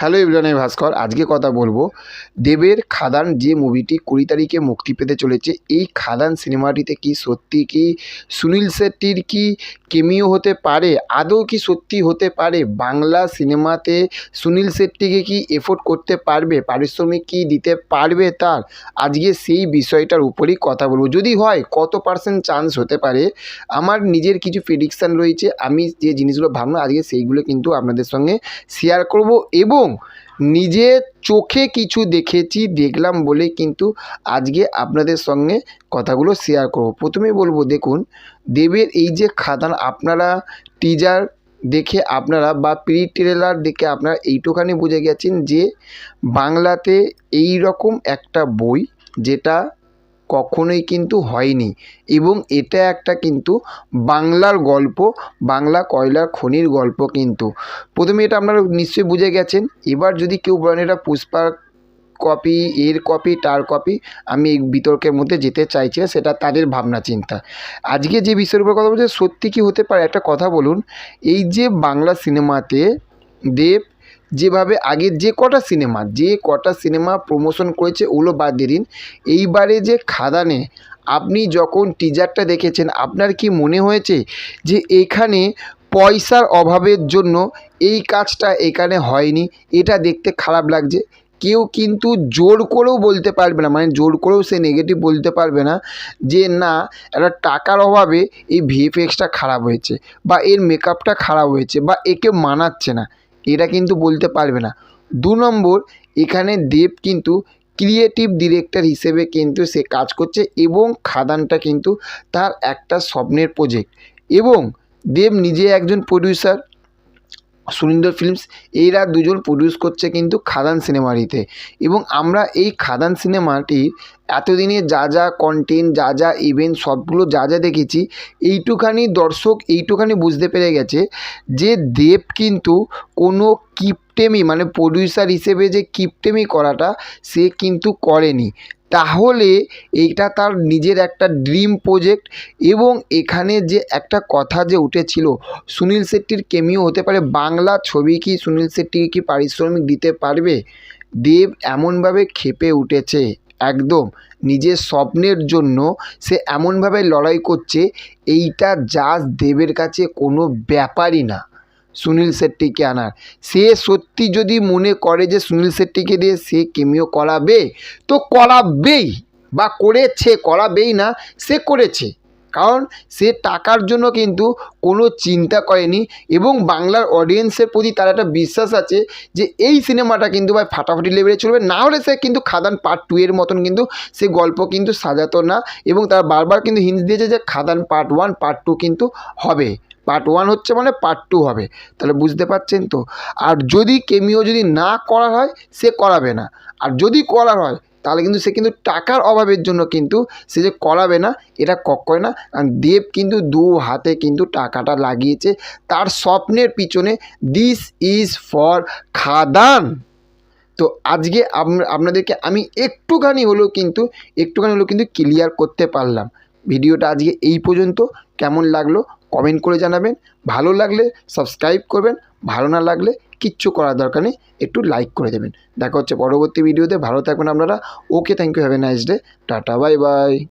Hello everyone ভাস্কর। আজকে কথা বলব দেবের খাদান যে মুভিটি কুড়ি তারিখে মুক্তি পেতে চলেছে, এই খাদান সিনেমাটিতে কি সত্যি কি, সুনীল শেট্টির কি কেমিও হতে পারে, আদৌ কি সত্যি হতে পারে, বাংলা সিনেমাতে সুনীল শেট্টিকে কি এফোর্ড করতে পারবে, পারিশ্রমিক কি দিতে পারবে তার, আজকে সেই বিষয়টার উপরেই কথা বলব। যদি হয়, কত পার্সেন্ট চান্স হতে পারে? আমার নিজের কিছু প্রেডিকশান রয়েছে, আমি যে জিনিসগুলো ভাবনা, আজকে সেইগুলো কিন্তু আপনাদের সঙ্গে শেয়ার করব এবং নিজের চোখে কিছু দেখেছি, দেখলাম বলে কিন্তু আজকে আপনাদের সঙ্গে কথাগুলো শেয়ার করব। প্রথমেই বলব, দেখুন, দেবের এই যে খাদান, আপনারা টিজার দেখে আপনারা বা প্রি ট্রেলার দেখে আপনারা এইটুখানি বুঝে গেছেন যে বাংলাতে এই রকম একটা বই যেটা কখনোই কিন্তু হয়নি। এবং এটা একটা কিন্তু বাংলার গল্প, বাংলা কয়লার খনির গল্প কিন্তু। প্রথমে এটা আপনারা নিশ্চয়ই বুঝে গেছেন। এবার যদি কেউ বলেন এটা পুষ্পার কপি, এর কপি, তার কপি, আমি এই বিতর্কের মধ্যে যেতে চাইছি না, সেটা তাদের ভাবনা, চিন্তা। আজকে যে বিষয়ের উপর কথা বলছে, সত্যি কি হতে পারে? একটা কথা বলুন। এই যে বাংলা সিনেমাতে দেব যেভাবে আগের যে কটা সিনেমা যে কটা সিনেমা প্রমোশন করেছে ওগুলো বাদ দিয়ে দিন। এইবারে যে খাদানে আপনি যখন টিজারটা দেখেছেন, আপনার কি মনে হয়েছে যে এখানে পয়সার অভাবের জন্য এই কাজটা এখানে হয়নি? এটা দেখতে খারাপ লাগছে। কেউ কিন্তু জোর করেও বলতে পারবে না মানে জোর করেও সে নেগেটিভ বলতে পারবে না যে না, একটা টাকার অভাবে এই ভিএফএক্সটা খারাপ হয়েছে বা এর মেকআপটা খারাপ হয়েছে বা একে মানাচ্ছে না। এটা কিন্তু বলতে পারবে না। দু নম্বর, এখানে দেব কিন্তু ক্রিয়েটিভ ডিরেক্টর হিসেবে কিন্তু সে কাজ করছে এবং খাদানটা কিন্তু তার একটা স্বপ্নের প্রজেক্ট এবং দেব নিজে একজন প্রডিউসার সুনীন্দ্র ফিল্মস, এরা দুজন প্রডিউস করছে কিন্তু খাদান সিনেমাটিতে। এবং আমরা এই খাদান সিনেমাটি এতদিনে যা যা কন্টেন্ট যা যা ইভেন্ট সবগুলো যা যা দেখেছি, এইটুখানি দর্শক এইটুখানি বুঝতে পেরে গেছে যে দেব কিন্তু কোনো কিপটেমি মানে প্রডিউসার হিসেবে যে কিপটেমি করাটা সে কিন্তু করেনি। তাহলে এইটা তার নিজের একটা ড্রিম প্রজেক্ট এবং এখানে যে একটা কথা যে উঠেছিল, সুনীল শেট্টির কেমিও হতে পারে, বাংলা ছবি কি সুনীল শেট্টিকে কি পারিশ্রমিক দিতে পারবে? দেব এমনভাবে খেপে উঠেছে, একদম। নিজের স্বপ্নের জন্য সে এমনভাবে লড়াই করছে, এইটা জাস্ট দেবের কাছে কোনো ব্যাপারই না। সুনীল শেট্টিকে আনার। সে সত্যি যদি মনে করে যে সুনীল শেট্টিকে দিয়ে সে কেমিও করাবে, তো করাবেই বা করেছে, করাবেই না, সে করেছে। কারণ সে টাকার জন্য কিন্তু কোনো চিন্তা করেনি এবং বাংলার অডিয়েন্সের প্রতি তার একটা বিশ্বাস আছে যে এই সিনেমাটা কিন্তু ভাই ফাটাফাটি লেভেলে চলবে। না হলে সে কিন্তু খাদান পার্ট টু এর মতন কিন্তু সে গল্প কিন্তু সাজাতো না এবং তারা বারবার কিন্তু হিন্স দিয়েছে যে খাদান পার্ট ওয়ান পার্ট টু কিন্তু হবে। পার্ট ওয়ান হচ্ছে মানে পার্ট টু হবে। তাহলে বুঝতে পারছেন তো? আর যদি কেমিও যদি না করা হয়, সে করাবে না। আর যদি করার হয়, তাহলে কিন্তু সে কিন্তু টাকার অভাবের জন্য কিন্তু সে যে করাবে না, এটা কক্ষই না। কারণ দেব কিন্তু দু হাতে কিন্তু টাকাটা লাগিয়েছে। তার স্বপ্নের পিছনে দিস ইজ ফর খাদান। তো আজকে আপনাদেরকে আমি একটুখানি হলেও কিন্তু, একটুখানি হলেও কিন্তু ক্লিয়ার করতে পারলাম। ভিডিওটা আজকে এই পর্যন্ত। কেমন লাগল? কমেন্ট করে জানাবেন। ভালো লাগলে সাবস্ক্রাইব করবেন, ভালো না লাগলে কিচ্ছু করার দরকার নেই, একটু লাইক করে দেবেন। দেখা হচ্ছে পরবর্তী ভিডিওতে ভালো থাকবেন আপনারা। Okay thank you have a nice day tata bye bye